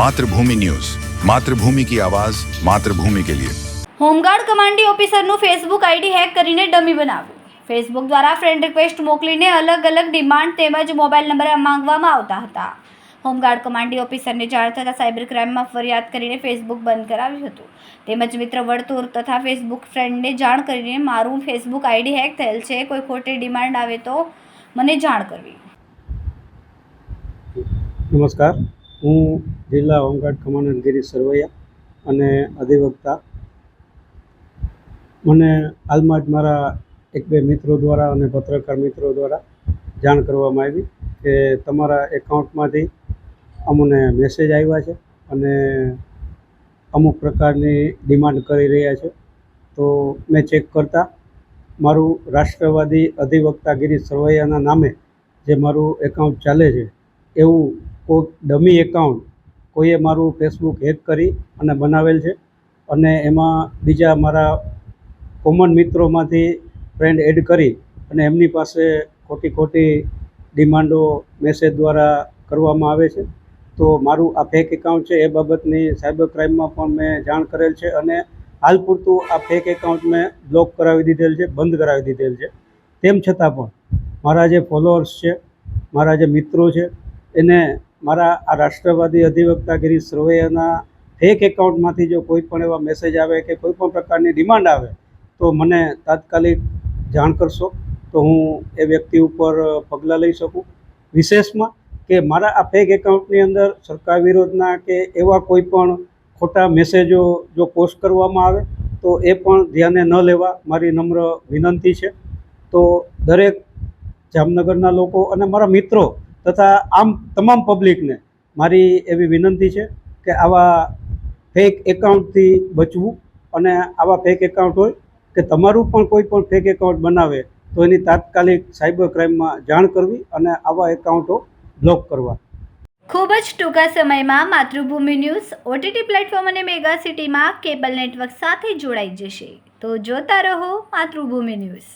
Mathrubhumi news. Mathrubhumi કી આવાજ માતૃભૂમિ કે લિયે. હોમગાર્ડ કમાન્ડી ઓફિસરનું ફેસબુક આઈડી હેક કરીને ડમી બનાવ્યું. ફેસબુક દ્વારા ફ્રેન્ડ રિક્વેસ્ટ મોકલીને અલગ અલગ ડિમાન્ડ તેમજ મોબાઈલ નંબર માંગવામાં આવતા હતા. હોમગાર્ડ કમાન્ડી ઓફિસરને જાણ થતાં સાયબર ક્રાઇમમાં ફરિયાદ કરીને ફેસબુક બંધ કરાવ્યું હતું. તેમજ મિત્ર વર્તુળ તથા ફેસબુક ફ્રેન્ડને જાણ કરીને મારું ફેસબુક આઈડી હેક થયેલ છે કોઈ ખોટી ડિમાન્ડ આવે તો મને જાણ કરવી. નમસ્કાર. હું જિલ્લા હોમગાર્ડ કમાન્ડર ગિરીશ સરવૈયા અને અધિવક્તા. મને હાલમાં જ મારા એક બે મિત્રો દ્વારા અને પત્રકાર મિત્રો દ્વારા જાણ કરવામાં આવી કે તમારા એકાઉન્ટમાંથી અમને મેસેજ આવ્યા છે અને અમુક પ્રકારની ડિમાન્ડ કરી રહ્યા છે. તો મેં ચેક કરતાં મારું રાષ્ટ્રવાદી અધિવક્તા ગિરીશ સરવૈયાના નામે જે મારું એકાઉન્ટ ચાલે છે, એવું કોઈક ડમી એકાઉન્ટ કોઈએ મારું ફેસબુક હેક કરી અને બનાવેલ છે. અને એમાં બીજા મારા કોમન મિત્રોમાંથી ફ્રેન્ડ એડ કરી અને એમની પાસે ખોટી ખોટી ડિમાન્ડો મેસેજ દ્વારા કરવામાં આવે છે. તો મારું આ ફેક એકાઉન્ટ છે એ બાબતની સાયબર ક્રાઇમમાં પણ મેં જાણ કરેલ છે અને હાલ પૂરતું આ ફેક એકાઉન્ટ મેં બ્લોક કરાવી દીધેલ છે, બંધ કરાવી દીધેલ છે. તેમ છતાં પણ મારા જે ફોલોઅર્સ છે, મારા જે મિત્રો છે, એને મારા આ રાષ્ટ્રવાદી અધિવક્તા ગિરીશ સરવૈયાના ફેક એકાઉન્ટમાંથી જો કોઈ પણ એવા મેસેજ આવે કે કોઈ પણ પ્રકારની ડિમાન્ડ આવે, તો મને તાત્કાલિક જાણ કરશો. તો હું એ વ્યક્તિ ઉપર પગલાં લઈ શકું. વિશેષમાં કે મારા આ ફેક એકાઉન્ટની અંદર સરકાર વિરોધના કે એવા કોઈ પણ ખોટા મેસેજો જો પોસ્ટ કરવામાં આવે, તો એ પણ ધ્યાને ન લેવા મારી નમ્ર વિનંતી છે. તો દરેક જામનગરના લોકો અને મારા મિત્રો તથા આમ તમામ પબ્લિકને મારી એવી વિનંતી છે કે આવા ફેક એકાઉન્ટથી બચવું અને આવા ફેક એકાઉન્ટ હોય કે તમારું પણ કોઈ પણ ફેક એકાઉન્ટ બનાવે તો એની તાત્કાલિક સાયબર ક્રાઇમમાં જાણ કરવી અને આવા એકાઉન્ટો બ્લોક કરવા. ખૂબ જ ટૂંકા સમયમાં માતૃભૂમિ ન્યૂઝ ઓટીટી પ્લેટફોર્મ અને મેગા સિટીમાં કેબલ નેટવર્ક સાથે જોડાઈ જશે. તો જોતા રહો માતૃભૂમિ ન્યૂઝ.